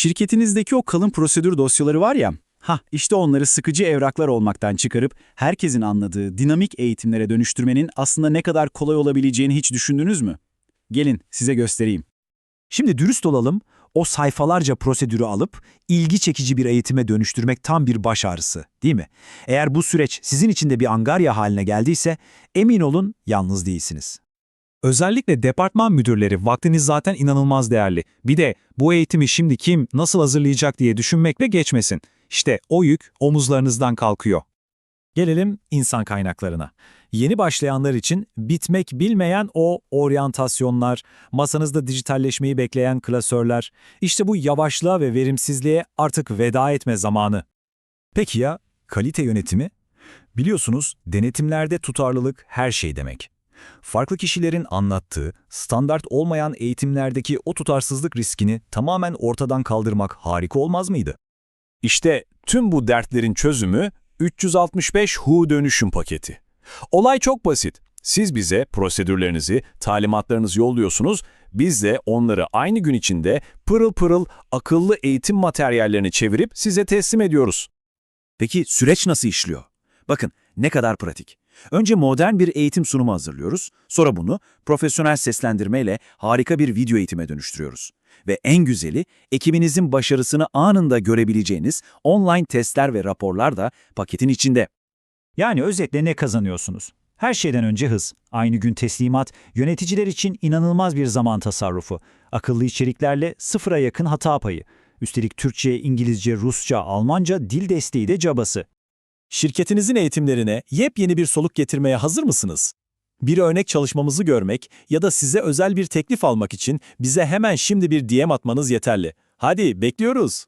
Şirketinizdeki o kalın prosedür dosyaları var ya, ha işte onları sıkıcı evraklar olmaktan çıkarıp herkesin anladığı dinamik eğitimlere dönüştürmenin aslında ne kadar kolay olabileceğini hiç düşündünüz mü? Gelin size göstereyim. Şimdi dürüst olalım, o sayfalarca prosedürü alıp ilgi çekici bir eğitime dönüştürmek tam bir baş ağrısı, değil mi? Eğer bu süreç sizin için de bir angarya haline geldiyse emin olun yalnız değilsiniz. Özellikle departman müdürleri vaktiniz zaten inanılmaz değerli. Bir de bu eğitimi şimdi kim, nasıl hazırlayacak diye düşünmekle geçmesin. İşte o yük omuzlarınızdan kalkıyor. Gelelim insan kaynaklarına. Yeni başlayanlar için bitmek bilmeyen o oryantasyonlar, masanızda dijitalleşmeyi bekleyen klasörler, işte bu yavaşlığa ve verimsizliğe artık veda etme zamanı. Peki ya kalite yönetimi? Biliyorsunuz denetimlerde tutarlılık her şey demek. Farklı kişilerin anlattığı, standart olmayan eğitimlerdeki o tutarsızlık riskini tamamen ortadan kaldırmak harika olmaz mıydı? İşte tüm bu dertlerin çözümü 365 Hu dönüşüm paketi. Olay çok basit. Siz bize prosedürlerinizi, talimatlarınızı yolluyorsunuz, biz de onları aynı gün içinde pırıl pırıl akıllı eğitim materyallerini çevirip size teslim ediyoruz. Peki süreç nasıl işliyor? Bakın ne kadar pratik. Önce modern bir eğitim sunumu hazırlıyoruz, sonra bunu profesyonel seslendirmeyle harika bir video eğitime dönüştürüyoruz. Ve en güzeli, ekibinizin başarısını anında görebileceğiniz online testler ve raporlar da paketin içinde. Yani özetle ne kazanıyorsunuz? Her şeyden önce hız, aynı gün teslimat, yöneticiler için inanılmaz bir zaman tasarrufu, akıllı içeriklerle sıfıra yakın hata payı. Üstelik Türkçe, İngilizce, Rusça, Almanca dil desteği de cabası. Şirketinizin eğitimlerine yepyeni bir soluk getirmeye hazır mısınız? Bir örnek çalışmamızı görmek ya da size özel bir teklif almak için bize hemen şimdi bir DM atmanız yeterli. Hadi bekliyoruz.